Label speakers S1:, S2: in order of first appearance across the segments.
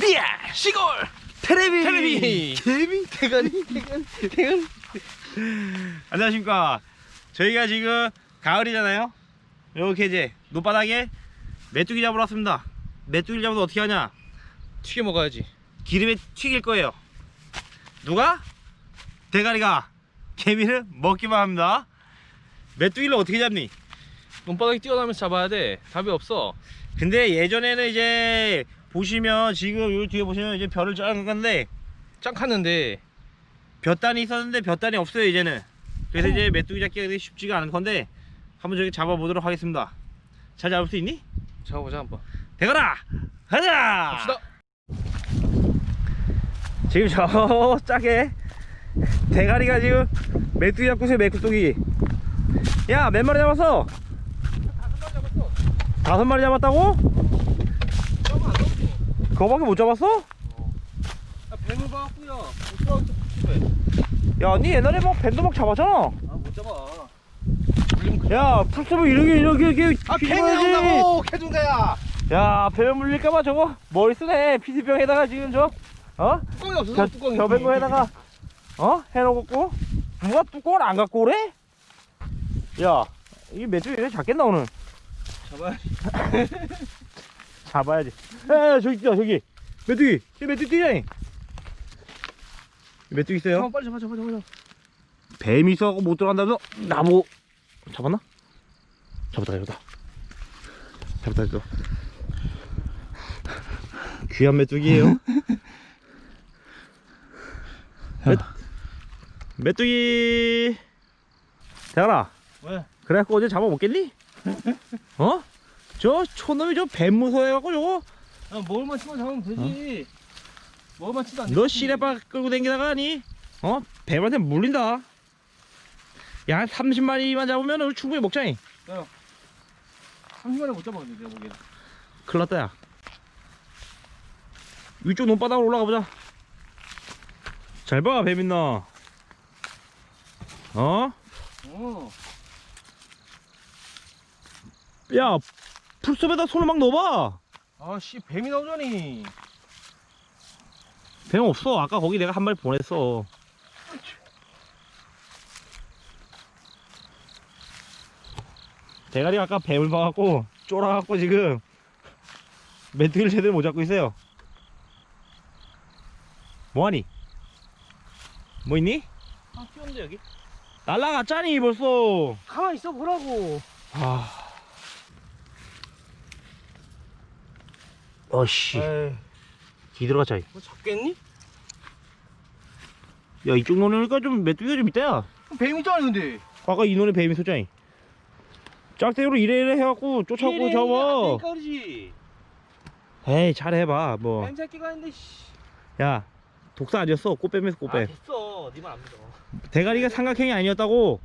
S1: 리아 시골.
S2: 테레비.
S1: 테레비.
S2: 테레비? 대가리? 대가리? 대가리?
S1: 안녕하십니까. 저희가 지금 가을이잖아요. 이렇게 이제 노바닥에 메뚜기 잡으러 왔습니다. 메뚜기를 잡으면 어떻게 하냐?
S2: 튀겨 먹어야지.
S1: 기름에 튀길 거예요. 누가? 대가리가. 개미를 먹기만 합니다. 메뚜기를 어떻게 잡니?
S2: 눈바닥에 뛰어나면서 잡아야 돼. 답이 없어.
S1: 근데 예전에는 이제 보시면 지금 요 뒤에 보시면 이제 별을 짠 건데
S2: 짱 컸는데.
S1: 볕단이 있었는데 볕단이 없어요 이제는. 그래서 이제 메뚜기 잡기가 되게 쉽지가 않은 건데 한번 저기 잡아보도록 하겠습니다. 잘 잡을 수 있니?
S2: 잡아보자 한번.
S1: 대가라! 가자!
S2: 갑시다.
S1: 지금 저 짝에 대가리가 지금 메뚜기 잡고 있어요 메뚜기. 야 몇 마리 잡았어? 다섯 마리 잡았다고?
S2: 잡아 안 잡았어
S1: 그거밖에 못 잡았어?
S2: 아 뱀을 봐갖고요. 못 잡았어 푸시배
S1: 야니 옛날에 막 밴드 막 잡았잖아.
S2: 아 못 잡아. 물리면 큰일
S1: 야 풀숲을 이렇게 이렇게 이렇게
S2: 아 뱀이. 나온다고 캐준가야.
S1: 야 뱀 물릴까봐 저거 머리 쓰네. 피디병에다가 지금 저 어?
S2: 뚜껑이 없어서
S1: 저,
S2: 뚜껑이
S1: 저 뱅거에다가 어? 해놓고 누가 뚜껑을 안 갖고 오래? 야 이게 메뚜기 이렇게 작겠나 오늘?
S2: 잡아야
S1: 잡아야지 야, 야 저기 있다 저기. 메뚜기. 이 메뚜기 뛰자니 메뚜기 있어요?
S2: 빨리 잡아 잡아 잡아 잡아.
S1: 뱀이 있어갖고 못 들어간다면서 나보고 잡았나? 잡았다 잡았다. 잡았다 잡았다. 귀한 메뚜기예요. 메, 메뚜기. 대가라
S2: 왜?
S1: 그래갖고 어제 잡아먹겠니? 어? 저 촌놈이 저 뱀 무서워해갖고 저거
S2: 야 먹을만 치면 잡으면 되지. 먹을만 치도
S1: 안너 시내바 끌고 다니다가 아니? 어? 뱀한테 물린다. 야 한 30마리만 잡으면 충분히 먹자니
S2: 30만에 못 잡았는데 내가 보기엔.
S1: 큰일 났다 야. 위쪽 논바닥으로 올라가 보자. 잘 봐 뱀 있나. 어?
S2: 어.
S1: 야 풀숲에다 손을 막 넣어봐
S2: 아씨 뱀이 나오자니.
S1: 뱀 없어. 아까 거기 내가 한 마리 보냈어. 대가리 아까 뱀을 봐갖고 쫄아갖고 지금 메뚜기를 제대로 못 잡고 있어요. 뭐하니? 뭐 있니?
S2: 아 뛰었는데 여기?
S1: 날라갔잖니 벌써.
S2: 가만히 있어 보라고.
S1: 아 어씨.
S2: 에이.
S1: 기 들어가자.
S2: 야뭐 잡겠니?
S1: 이쪽 논이니까 좀 메뚜기가 좀 있다 야.
S2: 뱀 있잖아 근데.
S1: 아까 이 논에 뱀이 있었잖니 짝대기로 이래 이래 해갖고 쫓아갖고 잡아
S2: 그러지.
S1: 에이 잘해봐 뭐.
S2: 뱀 새끼가 있는데 씨.
S1: 야 독사 아니었어? 꽃뱀에서
S2: 아
S1: 꽃뱀
S2: 됐어. 니만 안 믿어.
S1: 대가리가 삼각형이 아니었다고.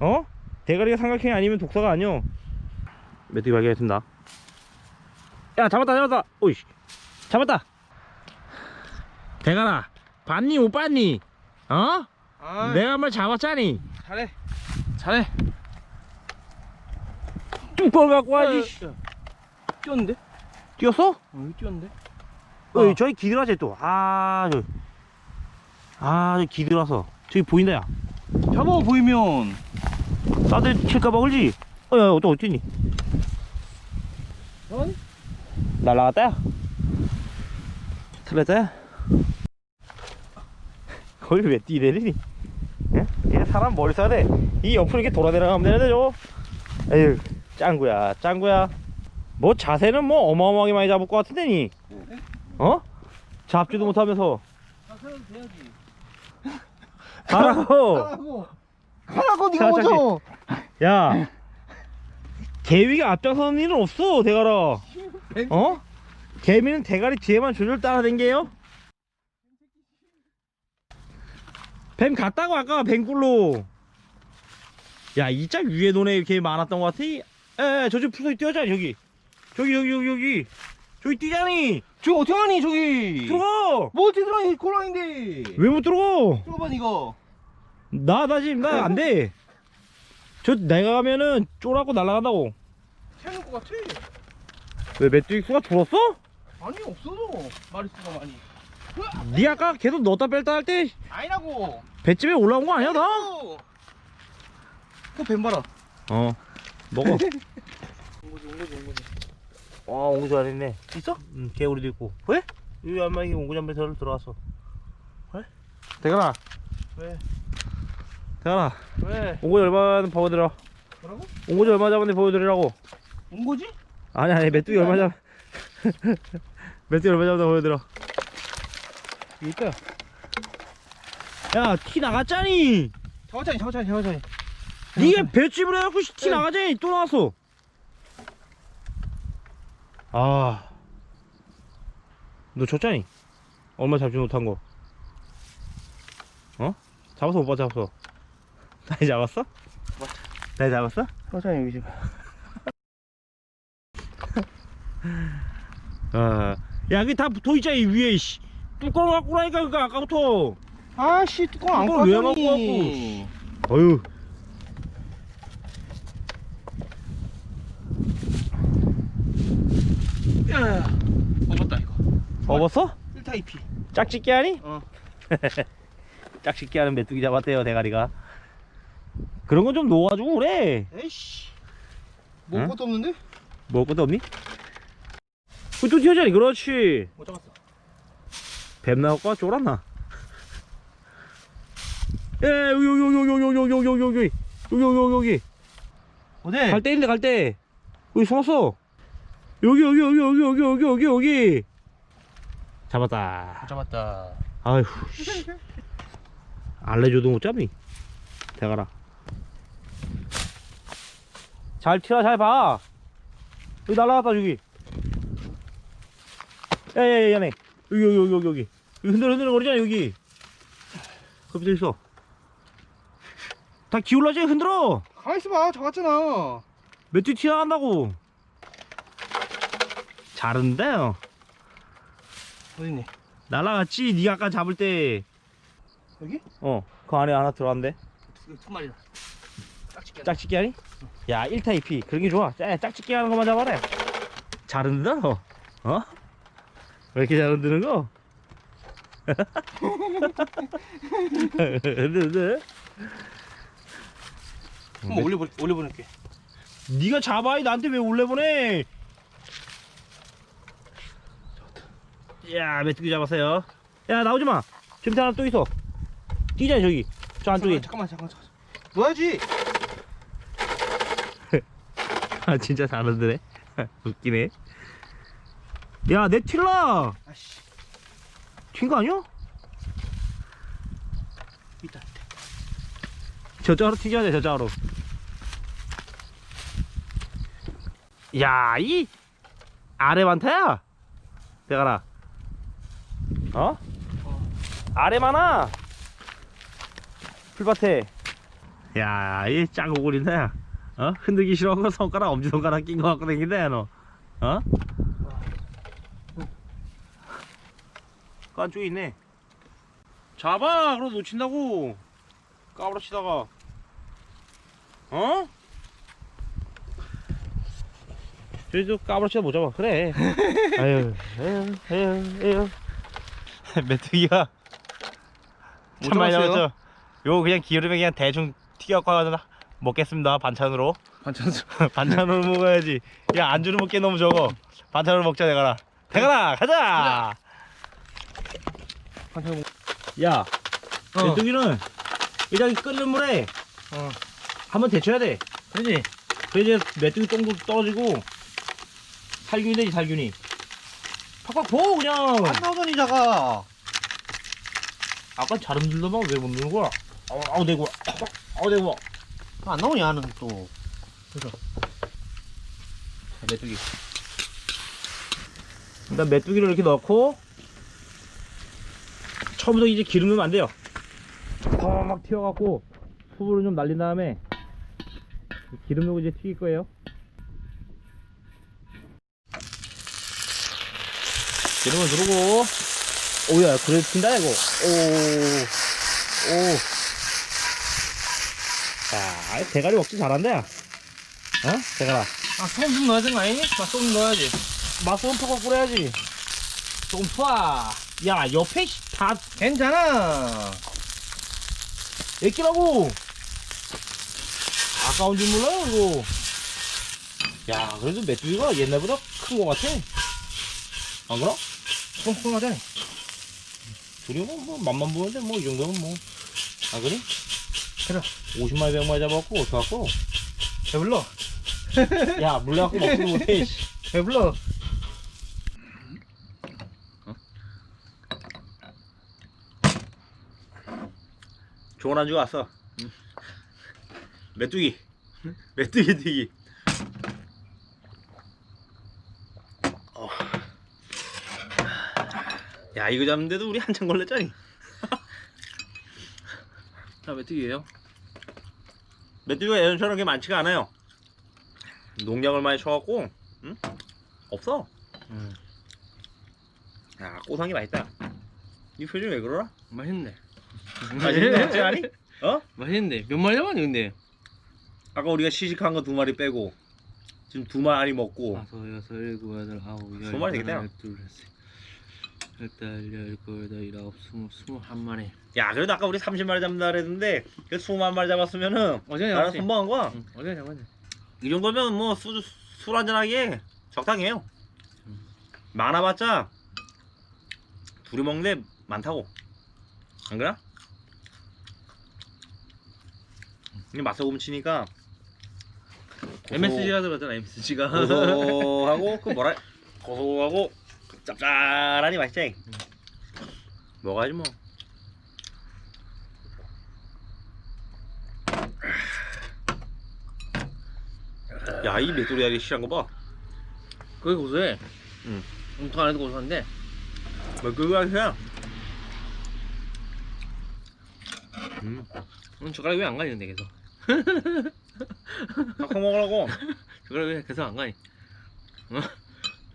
S1: 어? 대가리가 삼각형이 아니면 독사가 아니여 메뚜기 발견했습니다 야 잡았다 잡았다 오이씨 잡았다 대가라 봤니 못 봤니 어?
S2: 아
S1: 내가 한 번 잡았잖니
S2: 잘해 잘해
S1: 뚜껑 갖고 야.
S2: 뛰었는데?
S1: 뛰었어?
S2: 어 뛰었는데?
S1: 어, 저기 기들어지 또. 아, 저. 아, 저 기들어서. 저기 보인다, 야.
S2: 잡아 보이면
S1: 싸들 칠까봐 그러지? 어, 야, 또 어딨니?
S2: 잡았니?
S1: 날라갔다, 야. 틀렸다, 야. 거기 왜 뛰내리니? 예? 얘 사람 머리 써야 돼. 이 옆으로 이렇게 돌아 내려가면 되는데, 저거. 에휴, 짱구야, 짱구야. 뭐 자세는 뭐 어마어마하게 많이 잡을 것 같은데, 니? 어? 잡지도 못하면서.
S2: 자세는 돼야지
S1: 가라고!
S2: 가라고 가라고
S1: 자,
S2: 니가 먼저
S1: 야 개위가 앞장서는 일은 없어 대가라
S2: 뱀
S1: 어? 개미는 대가리 뒤에만 줄줄 따라댕겨요? 뱀 갔다고 아까 뱀꿀로. 야 이 짝 위에 논에 이렇게 많았던 것 같아? 에 저쪽 풀소리 뛰어잖아 저기. 저기 여기 여기 여기. 저기 뛰자니.
S2: 저기 어떻게 하니 저기?
S1: 들어가!
S2: 뭐 어떻게 들어가 이 꼴랑인데?
S1: 왜 못 들어가?
S2: 들어봐 이거.
S1: 나 나 지금 나 안돼. 저 내가 가면은 쫄아고 날아간다고.
S2: 캐는 거 같아
S1: 왜 메뚜기 수가 줄었어?
S2: 아니 없어져 마리수가 많이
S1: 니 아까 계속 넣었다 뺐다 할 때
S2: 아니라고
S1: 배집에 올라온 거 아니야 나?
S2: 그뱀 봐라
S1: 어 먹어
S2: 온 거지 온 거지 온 거지
S1: 와 옹구 잘했네
S2: 있어?
S1: 응 개구리도 있고 왜? 여기 얼마 이게 옹구 잠배 들 들어왔어 왜? 대가라
S2: 왜?
S1: 대가라
S2: 왜?
S1: 옹구 얼마 보여드려
S2: 뭐라고?
S1: 옹구 얼마 잡았는데 보여드리라고
S2: 온 거지?
S1: 아니 아니 메뚜기 얼마 잡 메뚜기 얼마 잡았는데 보여드려.
S2: 이거
S1: 야티 나갔잖니?
S2: 잡았잖니 잡았잖니 잡았잖니
S1: 니가 배집을 해갖고 티
S2: 응.
S1: 나가잖니? 또 나왔어. 아너 줬잖니? 얼마 잡지 못한 거. 어? 잡았어 못 잡았어 나이 잡았어? 나이 잡았어?
S2: 잡았잖니 여기 지금
S1: 아, 야, 그게 다 붙어 있잖아, 이 위에, 씨. 뚜껑 갖고 나니까, 그니까, 아까부터.
S2: 아씨 뚜껑 안
S1: 뚜껑을 왜
S2: 꽂았니
S1: 어휴.
S2: 야야야 먹었다 이거
S1: 먹었어?
S2: 1타 2피
S1: 짝짓기 하니?
S2: 어
S1: 짝짓기 하는 메뚜기 잡았대요, 대가리가. 그런 건 좀 놓아주고 그래.
S2: 에이씨
S1: 응?
S2: 먹을 것도 없는데?
S1: 먹을 것도 없니? 그또 튀어자니, 그렇지.
S2: 못 잡았어
S1: 뱀 나올까? 쫄았나? 에, 여기, 여기, 여기, 여기, 여기, 여기, 여기, 여기, 여기, 여기, 여기, 여기.
S2: 어디?
S1: 갈 때인데 갈 때. 여기 숨었어. 여기 여기 여기 여기 여기 여기 여기 여기. 잡았다.
S2: 잡았다
S1: 아휴. 씨. 알레줘도 못 잡니? 대가라. 잘 튀어 잘 봐. 여기 날라갔다 여기. 야야야 야네. 여기 여기 여기 여기 여기. 여기 흔들 흔들 거리잖아 여기. 그 밑에 있어. 다 기울라지 흔들어.
S2: 가만 있어봐 잡았잖아
S1: 메뚜기 튀어나간다고 잘한데요
S2: 어딨니?
S1: 날라갔지 니가 아까 잡을 때어그
S2: 여기?
S1: 안에 하나 들어왔는데
S2: 두, 두 마리다 짝짓기
S1: 짝짓기 하니? 야 1타 2피 그런 게 좋아 짜, 짝짓기 하는 것만 잡아라 잘 흔들어 어? 왜 이렇게 잘 흔드는 거? 흔들
S2: 한번 올려보, 올려 보낼게
S1: 니가 잡아야 나한테 왜 올려 보내? 야 메뚜기 잡았어요. 야 나오지 마. 저 밑에 하나 또 있어. 뛰자 저기. 저 안쪽에.
S2: 잠깐만 잠깐만 잠깐만 놓아야지
S1: 아 진짜 잘하더네. 웃기네. 야 내 틸라.
S2: 아씨
S1: 튄거 아니야?
S2: 있다
S1: 저쪽으로 튀겨야 돼 저쪽으로. 야 이 아래 많다야. 대가라. 어? 아래 많아. 풀밭에. 야, 이 야. 어? 흔들기 싫어하고 손가락, 엄지손가락 낀 거 갖고 야, 너. 어? 그 안쪽에 있네. 잡아! 그럼 놓친다고. 까부러치다가. 어? 저희도 까부러치다 못 잡아. 그래. 아유, 아유, 아유, 아유. 메뚜기가 뭐참 많이
S2: 잡았어요?
S1: 잡았죠. 요거 그냥 기름에 그냥 대충 튀겨갖고 하나 먹겠습니다. 반찬으로.
S2: 반찬
S1: 반찬으로 먹어야지. 야 안주로 먹기 너무 적어. 반찬으로 먹자 대가라. 대가라 가자.
S2: 반찬
S1: 야
S2: 어.
S1: 메뚜기는 일단 끓는 물에
S2: 어
S1: 한번 데쳐야 돼.
S2: 그러지?
S1: 그래 이제 메뚜기 똥도 떨어지고 살균이 되지 살균이. 팍팍 보 그냥.
S2: 안 나오더니 자가
S1: 아까 잘 흔들더만 왜못 넣는 거야? 아우 아우 대고 아우 대고.
S2: 안 나오니 하는 또
S1: 메뚜기. 일단 메뚜기를 이렇게 넣고 처음부터 이제 기름 넣으면 안 돼요. 막 튀어갖고 수분을 좀 날린 다음에 기름 넣고 이제 튀길 거예요. 기름을 누르고 오야 그래 튄다 이거 오오 자 대가리 먹지 잘한다 야 어? 대가라
S2: 아 소금 좀 넣어야 되는 거 아니니? 나 소금 넣어야지
S1: 맛 소금 팍팍 뿌려야지
S2: 좀 쏴.
S1: 야 옆에 씨, 다
S2: 괜찮아.
S1: 애끼라고 아까운 줄 몰라 이거 야 그래도 메뚜기가 옛날보다 큰거 같아 안 그래?
S2: 뚱뚱하잖아.
S1: 둘이 뭐, 뭐 맛만 보는데 뭐 이 정도면 뭐아 그래?
S2: 그래.
S1: 50마리 100마리 잡았고 어떡하고
S2: 배불러.
S1: 야 물려갖고 먹지도 못해 씨.
S2: 배불러.
S1: 좋은 안주 왔어 메뚜기 메뚜기 튀기 어. 야 이거 잡는데도 우리 한참 걸렸잖니
S2: 자, 메뚜기예요.
S1: 메뚜기가 예전처럼 그렇게 많지가 않아요 농약을 많이 쳐갖고 응? 없어
S2: 음.
S1: 야 꼬상이 맛있다 이 표정 왜 그러나?
S2: 맛있네.
S1: 맛있는 거 같지 않니? 어?
S2: 맛있는데 몇 마리 잡았니 근데?
S1: 아까 우리가 시식한 거 두 마리 빼고 지금 두 마리 먹고
S2: 다섯 여섯 일곱 여덟 아홉 열
S1: 스무 마리 되겠다.
S2: 하나, 둘 셋. 일단 열고 여덟 일곱 스무 스무 한 마리.
S1: 야 그래도 아까 우리 30마리 잡는다 그랬는데 그 20마리 잡았으면은
S2: 어제 잡았지.
S1: 선방한 거야
S2: 응, 어제 잡았네.
S1: 이 정도면 뭐 술, 술 한잔하기에 적당해요
S2: 음.
S1: 많아봤자 둘이 먹는데 많다고 안 그래? 이 맛소금 치니까
S2: MSG가 들었잖아 MSG가.
S1: 고소하고 그 뭐라 고소하고 그 짭짤하니 맛있지 먹어야지 뭐 야 이 메뚜리알이 실한 거 봐
S2: 그게 고소해.
S1: 응.
S2: 엄청 안 해도 고소한데.
S1: 메뚜리알 그냥 음
S2: 응, 젓가락이 왜 안 가는데 계속.
S1: 팍팍 먹으라고
S2: 젓가락이 왜 계속 안 가니? 어?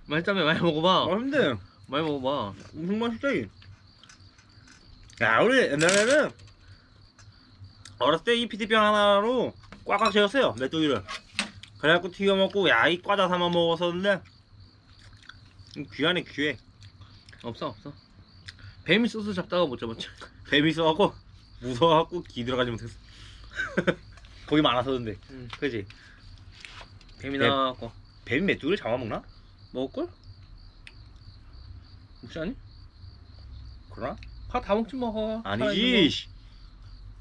S2: 맛있다며 많이 먹어봐.
S1: 아 근데
S2: 많이 먹어봐.
S1: 엄청 맛있지 야 우리 옛날에는 어렸을 때 이 피티병 하나로 꽉꽉 채웠어요 메뚜기를 그래갖고 튀겨 먹고 야이 과자 삼아 먹었었는데 음, 귀하네 귀해
S2: 없어 없어. 뱀이 소스 잡다가 못 잡았지.
S1: 뱀이 있어갖고 무서워갖고 기 들어가지 못했어 거기 많아서 근데
S2: 응.
S1: 그지
S2: 뱀이
S1: 뱀.
S2: 나와갖고
S1: 뱀이 메뚜기를 잡아먹나?
S2: 먹을걸? 먹지 않니?
S1: 그러나?
S2: 파 다 먹지 먹어.
S1: 아니지 씨.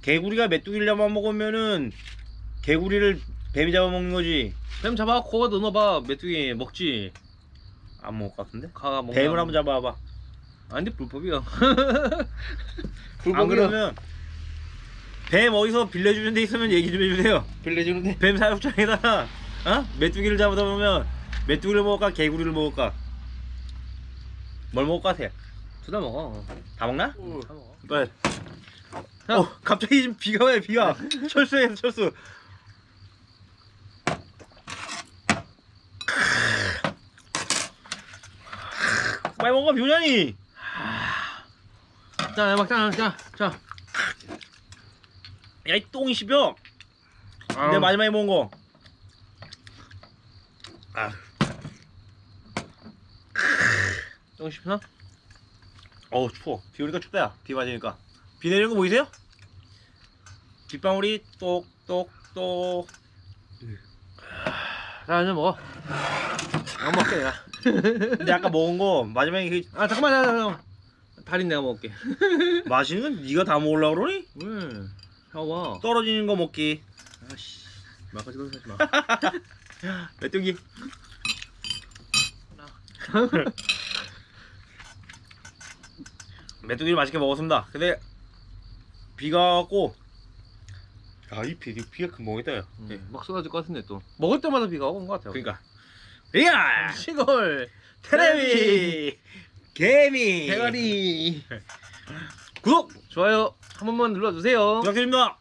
S1: 개구리가 메뚜기를 잡아먹으면은 개구리를 뱀이 잡아먹는 거지
S2: 뱀 잡아 코가 넣어봐 메뚜기 먹지.
S1: 안 먹을 것 같은데?
S2: 가가 먹.
S1: 뱀을 한번 잡아봐
S2: 안돼 불법이야.
S1: 그러면 뱀 어디서 빌려주는 데 있으면 얘기 좀 해주세요.
S2: 빌려주는데.
S1: 뱀 사육장에다가 어? 메뚜기를 잡아다 보면 메뚜기를 먹을까 개구리를 먹을까? 뭘 먹을 것 같아?
S2: 둘 다 먹어.
S1: 다 먹나?
S2: 다 먹어.
S1: 빨리.
S2: 자.
S1: 어 갑자기 지금 비가 와요 비가 철수해 철수. 빨리 먹어 묘년이.
S2: 자 막장 자 자.
S1: 야이 똥이 씹혀.
S2: 아,
S1: 내 마지막에 먹은 거. 아.
S2: 좀 싶나?
S1: 어우 추워 비 오니까 춥다 야 비 맞으니까 비 내리는 거 보이세요? 빗방울이 똑똑똑
S2: 자 이제 먹어. 안 먹게 내가.
S1: 근데 아까 먹은 거 마지막에
S2: 그아 잠깐만 잠깐만. 잠깐만. 다리 내가 먹을게.
S1: 맛있는 건 네가 다 먹으려고 그러니?
S2: 왜? 샤워.
S1: 떨어지는 거 먹기.
S2: 아씨. 막까지 그러지 마.
S1: 메뚜기 메뚜기를 맛있게 먹었습니다. 근데 비가 왔고 야이 비, 비가 금방 오겠다 야.
S2: 네, 막 쏟아질 것 같은데 또. 먹을 때마다 비가 오는 것 같아요.
S1: 그러니까. 이야
S2: 시골
S1: 테레비. 개미!
S2: 대가리.
S1: 구독!
S2: 좋아요 한 번만 눌러주세요.
S1: 부탁드립니다